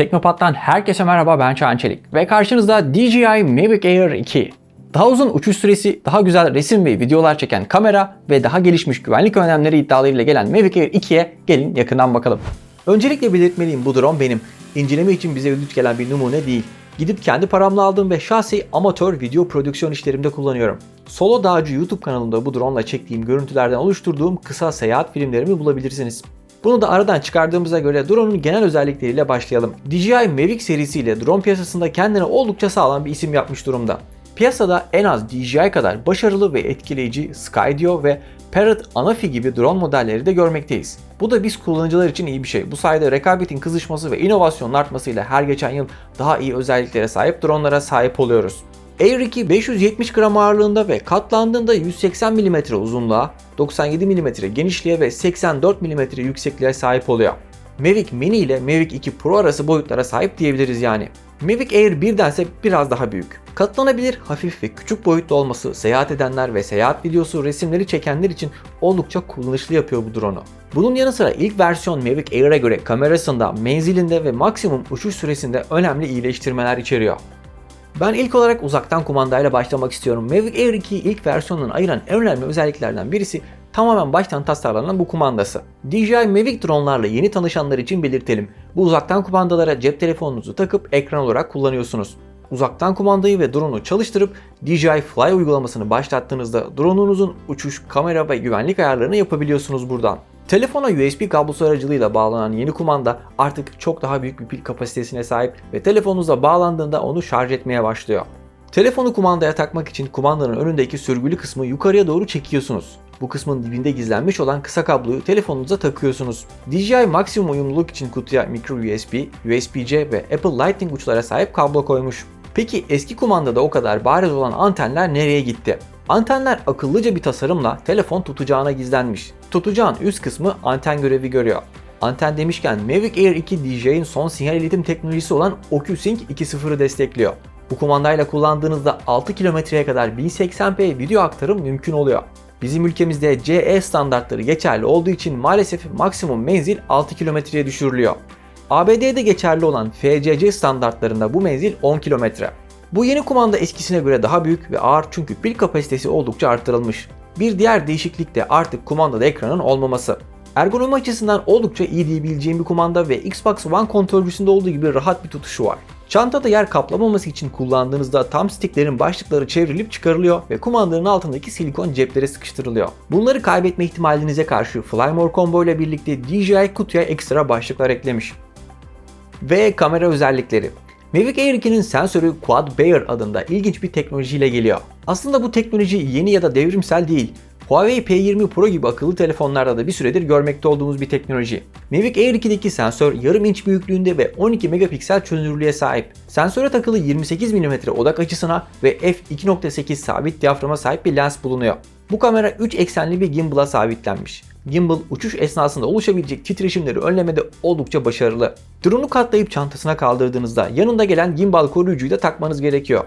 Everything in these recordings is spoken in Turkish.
Teknopat'tan herkese merhaba ben Çağan Çelik ve karşınızda DJI Mavic Air 2. Daha uzun uçuş süresi, daha güzel resim ve videolar çeken kamera ve daha gelişmiş güvenlik önlemleri iddialarıyla gelen Mavic Air 2'ye gelin yakından bakalım. Öncelikle belirtmeliyim bu drone benim. İnceleme için bize ödünç gelen bir numune değil. Gidip kendi paramla aldığım ve şahsi amatör video prodüksiyon işlerimde kullanıyorum. Solo Dağcı YouTube kanalımda bu drone ile çektiğim görüntülerden oluşturduğum kısa seyahat filmlerimi bulabilirsiniz. Bunu da aradan çıkardığımıza göre drone'un genel özellikleriyle başlayalım. DJI Mavic serisiyle drone piyasasında kendine oldukça sağlam bir isim yapmış durumda. Piyasada en az DJI kadar başarılı ve etkileyici Skydio ve Parrot Anafi gibi drone modelleri de görmekteyiz. Bu da biz kullanıcılar için iyi bir şey. Bu sayede rekabetin kızışması ve inovasyonun artmasıyla her geçen yıl daha iyi özelliklere sahip dronelara sahip oluyoruz. Air 2 570 gram ağırlığında ve katlandığında 180 mm uzunluğa, 97 mm genişliğe ve 84 mm yüksekliğe sahip oluyor. Mavic Mini ile Mavic 2 Pro arası boyutlara sahip diyebiliriz yani. Mavic Air 1'dense biraz daha büyük. Katlanabilir, hafif ve küçük boyutlu olması seyahat edenler ve seyahat videosu resimleri çekenler için oldukça kullanışlı yapıyor bu drone'u. Bunun yanı sıra ilk versiyon Mavic Air'e göre kamerasında, menzilinde ve maksimum uçuş süresinde önemli iyileştirmeler içeriyor. Ben ilk olarak uzaktan kumandayla başlamak istiyorum. Mavic Air 2'yi ilk versiyonundan ayıran en önemli özelliklerden birisi tamamen baştan tasarlanan bu kumandası. DJI Mavic dronelarla yeni tanışanlar için belirtelim. Bu uzaktan kumandalara cep telefonunuzu takıp ekran olarak kullanıyorsunuz. Uzaktan kumandayı ve drone'u çalıştırıp DJI Fly uygulamasını başlattığınızda drone'unuzun uçuş, kamera ve güvenlik ayarlarını yapabiliyorsunuz buradan. Telefona USB kablosu aracılığıyla bağlanan yeni kumanda artık çok daha büyük bir pil kapasitesine sahip ve telefonunuza bağlandığında onu şarj etmeye başlıyor. Telefonu kumandaya takmak için kumandanın önündeki sürgülü kısmı yukarıya doğru çekiyorsunuz. Bu kısmın dibinde gizlenmiş olan kısa kabloyu telefonunuza takıyorsunuz. DJI maksimum uyumluluk için kutuya micro USB, USB-C ve Apple Lightning uçlara sahip kablo koymuş. Peki eski kumandada o kadar bariz olan antenler nereye gitti? Antenler akıllıca bir tasarımla telefon tutacağına gizlenmiş. Tutacağın üst kısmı anten görevi görüyor. Anten demişken Mavic Air 2 DJI'nin son sinyal iletim teknolojisi olan OcuSync 2.0'ı destekliyor. Bu kumandayla kullandığınızda 6 kilometreye kadar 1080p video aktarım mümkün oluyor. Bizim ülkemizde CE standartları geçerli olduğu için maalesef maksimum menzil 6 kilometreye düşürülüyor. ABD'de geçerli olan FCC standartlarında bu menzil 10 kilometre. Bu yeni kumanda eskisine göre daha büyük ve ağır çünkü pil kapasitesi oldukça arttırılmış. Bir diğer değişiklik de artık kumandada ekranın olmaması. Ergonomi açısından oldukça iyi diyebileceğim bir kumanda ve Xbox One kontrolcüsünde olduğu gibi rahat bir tutuşu var. Çantada yer kaplamaması için kullandığınızda tam sticklerin başlıkları çevrilip çıkarılıyor ve kumandanın altındaki silikon ceplere sıkıştırılıyor. Bunları kaybetme ihtimalinize karşı Flymore Combo ile birlikte DJI kutuya ekstra başlıklar eklemiş. Ve kamera özellikleri. Mavic Air 2'nin sensörü Quad Bayer adında ilginç bir teknolojiyle geliyor. Aslında bu teknoloji yeni ya da devrimsel değil. Huawei P20 Pro gibi akıllı telefonlarda da bir süredir görmekte olduğumuz bir teknoloji. Mavic Air 2'deki sensör yarım inç büyüklüğünde ve 12 megapiksel çözünürlüğe sahip. Sensöre takılı 28 mm odak açısına ve f2.8 sabit diyaframa sahip bir lens bulunuyor. Bu kamera 3 eksenli bir gimbal'a sabitlenmiş. Gimbal uçuş esnasında oluşabilecek titreşimleri önlemede oldukça başarılı. Drone'u katlayıp çantasına kaldırdığınızda yanında gelen gimbal koruyucuyu da takmanız gerekiyor.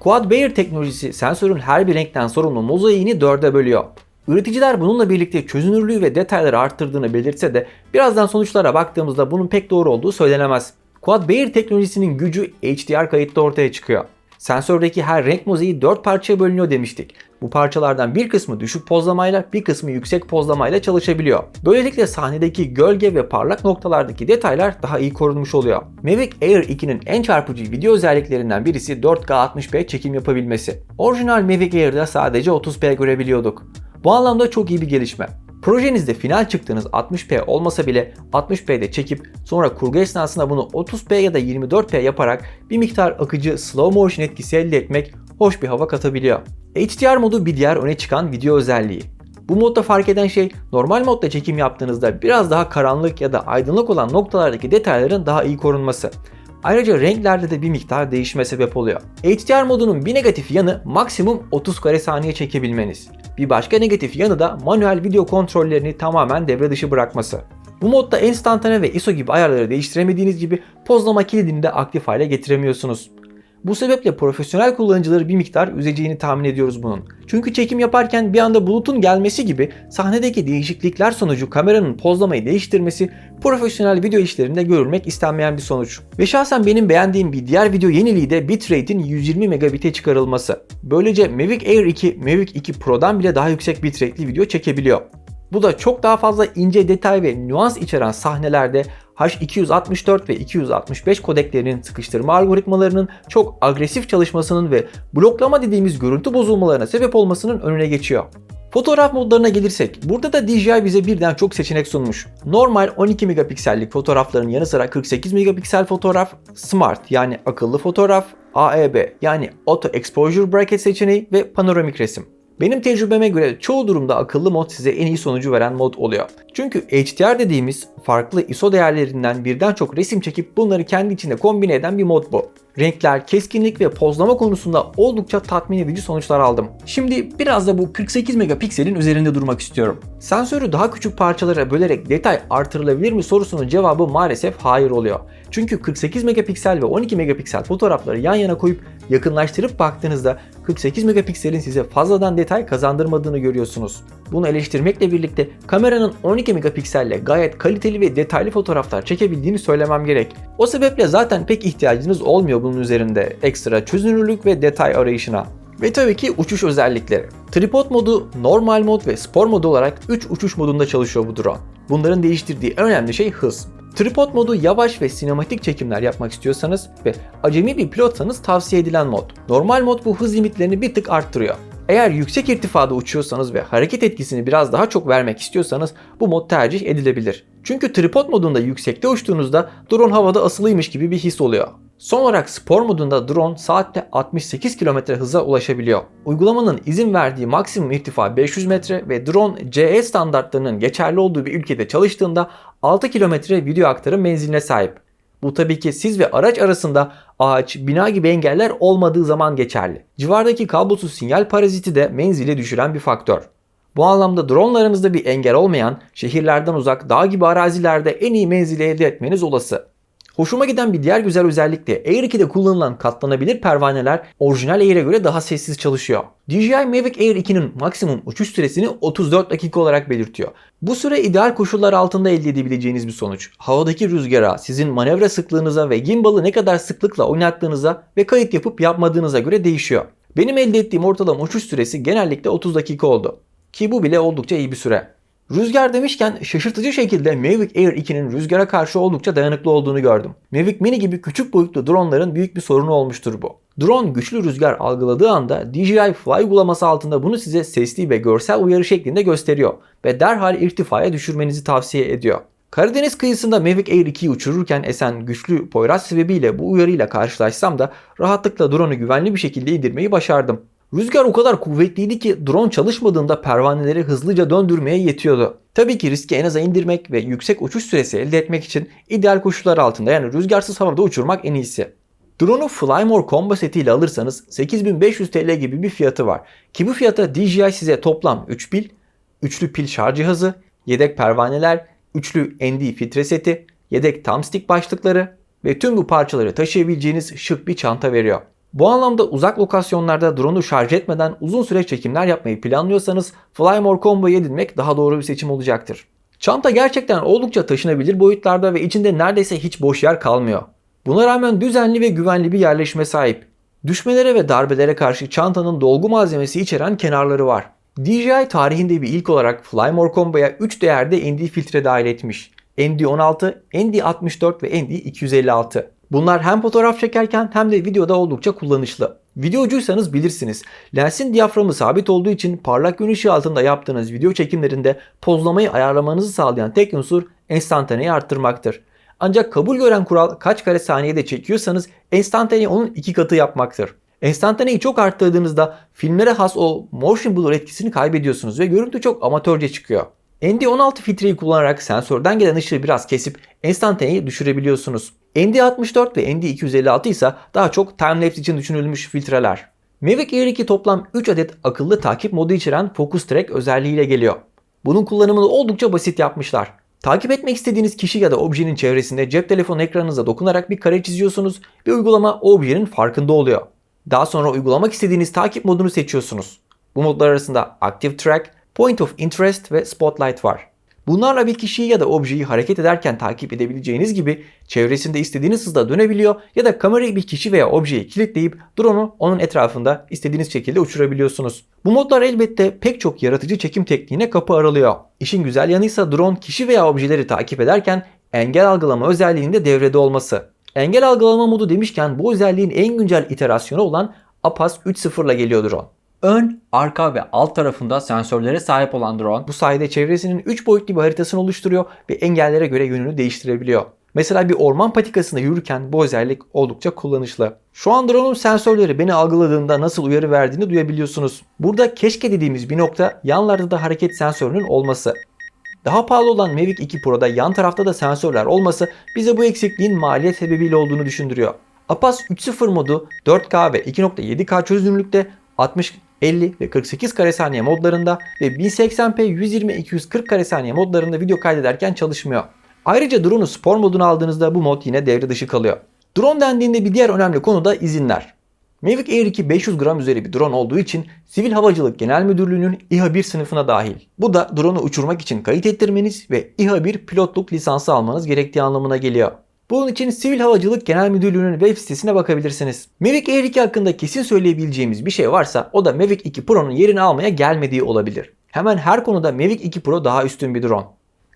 Quad Bayer teknolojisi sensörün her bir renkten sorumlu mozaiğini dörde bölüyor. Üreticiler bununla birlikte çözünürlüğü ve detayları arttırdığını belirtse de birazdan sonuçlara baktığımızda bunun pek doğru olduğu söylenemez. Quad Bayer teknolojisinin gücü HDR kayıtta ortaya çıkıyor. Sensördeki her renk mozaiği 4 parçaya bölünüyor demiştik. Bu parçalardan bir kısmı düşük pozlamayla, bir kısmı yüksek pozlamayla çalışabiliyor. Böylelikle sahnedeki gölge ve parlak noktalardaki detaylar daha iyi korunmuş oluyor. Mavic Air 2'nin en çarpıcı video özelliklerinden birisi 4K 60p çekim yapabilmesi. Orijinal Mavic Air'da sadece 30p görebiliyorduk. Bu anlamda çok iyi bir gelişme. Projenizde final çıktığınız 60p olmasa bile 60p'de çekip sonra kurgu esnasında bunu 30p ya da 24p yaparak bir miktar akıcı slow motion etkisi elde etmek hoş bir hava katabiliyor. HDR modu bir diğer öne çıkan video özelliği. Bu modda fark eden şey normal modda çekim yaptığınızda biraz daha karanlık ya da aydınlık olan noktalardaki detayların daha iyi korunması. Ayrıca renklerde de bir miktar değişme sebep oluyor. HDR modunun bir negatif yanı maksimum 30 kare saniye çekebilmeniz. Bir başka negatif yanı da manuel video kontrollerini tamamen devre dışı bırakması. Bu modda enstantane ve ISO gibi ayarları değiştiremediğiniz gibi pozlama kilidini de aktif hale getiremiyorsunuz. Bu sebeple profesyonel kullanıcıları bir miktar üzeceğini tahmin ediyoruz bunun. Çünkü çekim yaparken bir anda bulutun gelmesi gibi sahnedeki değişiklikler sonucu kameranın pozlamayı değiştirmesi profesyonel video işlerinde görülmek istenmeyen bir sonuç. Ve şahsen benim beğendiğim bir diğer video yeniliği de bitrate'in 120 megabit'e çıkarılması. Böylece Mavic Air 2, Mavic 2 Pro'dan bile daha yüksek bitrate'li video çekebiliyor. Bu da çok daha fazla ince detay ve nüans içeren sahnelerde H264 ve 265 kodeklerinin sıkıştırma algoritmalarının çok agresif çalışmasının ve bloklama dediğimiz görüntü bozulmalarına sebep olmasının önüne geçiyor. Fotoğraf modlarına gelirsek, burada da DJI bize birden çok seçenek sunmuş. Normal 12 megapiksellik fotoğrafların yanı sıra 48 megapiksel fotoğraf, Smart yani akıllı fotoğraf, AEB yani Auto Exposure Bracket seçeneği ve panoramik resim. Benim tecrübeme göre çoğu durumda akıllı mod size en iyi sonucu veren mod oluyor. Çünkü HDR dediğimiz farklı ISO değerlerinden birden çok resim çekip bunları kendi içinde kombine eden bir mod bu. Renkler, keskinlik ve pozlama konusunda oldukça tatmin edici sonuçlar aldım. Şimdi biraz da bu 48 megapikselin üzerinde durmak istiyorum. Sensörü daha küçük parçalara bölerek detay artırılabilir mi sorusunun cevabı maalesef hayır oluyor. Çünkü 48 megapiksel ve 12 megapiksel fotoğrafları yan yana koyup yakınlaştırıp baktığınızda 48 megapikselin size fazladan detay kazandırmadığını görüyorsunuz. Bunu eleştirmekle birlikte kameranın 12 megapikselle gayet kaliteli ve detaylı fotoğraflar çekebildiğini söylemem gerek. O sebeple zaten pek ihtiyacınız olmuyor bunun üzerinde ekstra çözünürlük ve detay arayışına. Ve tabii ki uçuş özellikleri. Tripod modu, normal mod ve spor modu olarak 3 uçuş modunda çalışıyor bu drone. Bunların değiştirdiği en önemli şey hız. Tripod modu yavaş ve sinematik çekimler yapmak istiyorsanız ve acemi bir pilotsanız tavsiye edilen mod. Normal mod bu hız limitlerini bir tık arttırıyor. Eğer yüksek irtifada uçuyorsanız ve hareket etkisini biraz daha çok vermek istiyorsanız bu mod tercih edilebilir. Çünkü tripod modunda yüksekte uçtuğunuzda drone havada asılıymış gibi bir his oluyor. Son olarak spor modunda drone saatte 68 km hıza ulaşabiliyor. Uygulamanın izin verdiği maksimum irtifa 500 metre ve drone CE standartlarının geçerli olduğu bir ülkede çalıştığında 6 kilometre video aktarım menziline sahip. Bu tabii ki siz ve araç arasında ağaç, bina gibi engeller olmadığı zaman geçerli. Civardaki kablosuz sinyal paraziti de menzili düşüren bir faktör. Bu anlamda dronlarınızda bir engel olmayan, şehirlerden uzak, dağ gibi arazilerde en iyi menzili elde etmeniz olası. Hoşuma giden bir diğer güzel özellik de Air 2'de kullanılan katlanabilir pervaneler orijinal Air'e göre daha sessiz çalışıyor. DJI Mavic Air 2'nin maksimum uçuş süresini 34 dakika olarak belirtiyor. Bu süre ideal koşullar altında elde edebileceğiniz bir sonuç. Havadaki rüzgara, sizin manevra sıklığınıza ve gimbal'ı ne kadar sıklıkla oynattığınıza ve kayıt yapıp yapmadığınıza göre değişiyor. Benim elde ettiğim ortalama uçuş süresi genellikle 30 dakika oldu. Ki bu bile oldukça iyi bir süre. Rüzgar demişken şaşırtıcı şekilde Mavic Air 2'nin rüzgara karşı oldukça dayanıklı olduğunu gördüm. Mavic Mini gibi küçük boyutlu dronların büyük bir sorunu olmuştur bu. Drone güçlü rüzgar algıladığı anda DJI Fly uygulaması altında bunu size sesli ve görsel uyarı şeklinde gösteriyor ve derhal irtifaya düşürmenizi tavsiye ediyor. Karadeniz kıyısında Mavic Air 2'yi uçururken esen güçlü Poyraz sebebiyle bu uyarıyla karşılaşsam da rahatlıkla drone'u güvenli bir şekilde indirmeyi başardım. Rüzgar o kadar kuvvetliydi ki drone çalışmadığında pervaneleri hızlıca döndürmeye yetiyordu. Tabii ki riski en aza indirmek ve yüksek uçuş süresi elde etmek için ideal koşullar altında yani rüzgarsız havada uçurmak en iyisi. Drone'u Flymore combo setiyle alırsanız 8500 TL gibi bir fiyatı var. Ki bu fiyata DJI size toplam 3 pil, üçlü pil şarj cihazı, yedek pervaneler, üçlü ND filtre seti, yedek thumbstick başlıkları ve tüm bu parçaları taşıyabileceğiniz şık bir çanta veriyor. Bu anlamda uzak lokasyonlarda drone'u şarj etmeden uzun süre çekimler yapmayı planlıyorsanız Flymore Combo'yu edinmek daha doğru bir seçim olacaktır. Çanta gerçekten oldukça taşınabilir boyutlarda ve içinde neredeyse hiç boş yer kalmıyor. Buna rağmen düzenli ve güvenli bir yerleşime sahip. Düşmelere ve darbelere karşı çantanın dolgu malzemesi içeren kenarları var. DJI tarihinde bir ilk olarak Flymore Combo'ya 3 değerde ND filtre dahil etmiş. ND16, ND64 ve ND256. Bunlar hem fotoğraf çekerken hem de videoda oldukça kullanışlı. Videocuysanız bilirsiniz. Lensin diyaframı sabit olduğu için parlak gün ışığı altında yaptığınız video çekimlerinde pozlamayı ayarlamanızı sağlayan tek unsur enstantaneyi arttırmaktır. Ancak kabul gören kural kaç kare saniyede çekiyorsanız enstantaneyi onun iki katı yapmaktır. Enstantaneyi çok arttırdığınızda filmlere has o motion blur etkisini kaybediyorsunuz ve görüntü çok amatörce çıkıyor. ND16 filtreyi kullanarak sensörden gelen ışığı biraz kesip enstantaneyi düşürebiliyorsunuz. ND64 ve ND256 ise daha çok timelapse için düşünülmüş filtreler. Mavic Air 2 toplam 3 adet akıllı takip modu içeren Focus Track özelliğiyle geliyor. Bunun kullanımını oldukça basit yapmışlar. Takip etmek istediğiniz kişi ya da objenin çevresinde cep telefonu ekranınıza dokunarak bir kare çiziyorsunuz ve uygulama o objenin farkında oluyor. Daha sonra uygulamak istediğiniz takip modunu seçiyorsunuz. Bu modlar arasında Active Track, Point of Interest ve Spotlight var. Bunlarla bir kişiyi ya da objeyi hareket ederken takip edebileceğiniz gibi çevresinde istediğiniz hızda dönebiliyor ya da kamerayı bir kişi veya objeyi kilitleyip drone'u onun etrafında istediğiniz şekilde uçurabiliyorsunuz. Bu modlar elbette pek çok yaratıcı çekim tekniğine kapı aralıyor. İşin güzel yanıysa drone kişi veya objeleri takip ederken engel algılama özelliğinde devrede olması. Engel algılama modu demişken bu özelliğin en güncel iterasyonu olan APAS 3.0 ile geliyor drone. Ön, arka ve alt tarafında sensörlere sahip olan drone bu sayede çevresinin 3 boyutlu bir haritasını oluşturuyor ve engellere göre yönünü değiştirebiliyor. Mesela bir orman patikasında yürürken bu özellik oldukça kullanışlı. Şu an drone'un sensörleri beni algıladığında nasıl uyarı verdiğini duyabiliyorsunuz. Burada keşke dediğimiz bir nokta yanlarda da hareket sensörünün olması. Daha pahalı olan Mavic 2 Pro'da yan tarafta da sensörler olması bize bu eksikliğin maliyet sebebiyle olduğunu düşündürüyor. APAS 3.0 modu 4K ve 2.7K çözünürlükte 60, 50 ve 48 kare saniye modlarında ve 1080p 120 240 kare saniye modlarında video kaydederken çalışmıyor. Ayrıca drone'u spor moduna aldığınızda bu mod yine devre dışı kalıyor. Drone dendiğinde bir diğer önemli konu da izinler. Mavic Air 2 500 gram üzeri bir drone olduğu için Sivil Havacılık Genel Müdürlüğü'nün İHA 1 sınıfına dahil. Bu da drone'u uçurmak için kayıt ettirmeniz ve İHA 1 pilotluk lisansı almanız gerektiği anlamına geliyor. Bunun için Sivil Havacılık Genel Müdürlüğü'nün web sitesine bakabilirsiniz. Mavic Air 2 hakkında kesin söyleyebileceğimiz bir şey varsa o da Mavic 2 Pro'nun yerini almaya gelmediği olabilir. Hemen her konuda Mavic 2 Pro daha üstün bir drone.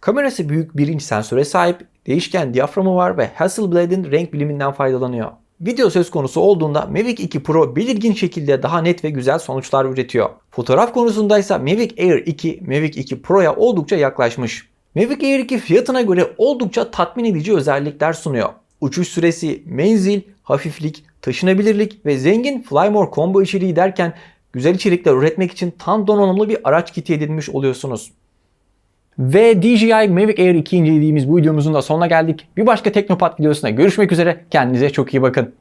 Kamerası büyük bir inç sensöre sahip, değişken diyaframı var ve Hasselblad'in renk biliminden faydalanıyor. Video söz konusu olduğunda Mavic 2 Pro belirgin şekilde daha net ve güzel sonuçlar üretiyor. Fotoğraf konusundaysa Mavic Air 2, Mavic 2 Pro'ya oldukça yaklaşmış. Mavic Air 2 fiyatına göre oldukça tatmin edici özellikler sunuyor. Uçuş süresi, menzil, hafiflik, taşınabilirlik ve zengin Flymore combo içeriği derken güzel içerikler üretmek için tam donanımlı bir araç kiti edinmiş oluyorsunuz. Ve DJI Mavic Air 2 incelediğimiz bu videomuzun da sonuna geldik. Bir başka Teknopat videosuna görüşmek üzere. Kendinize çok iyi bakın.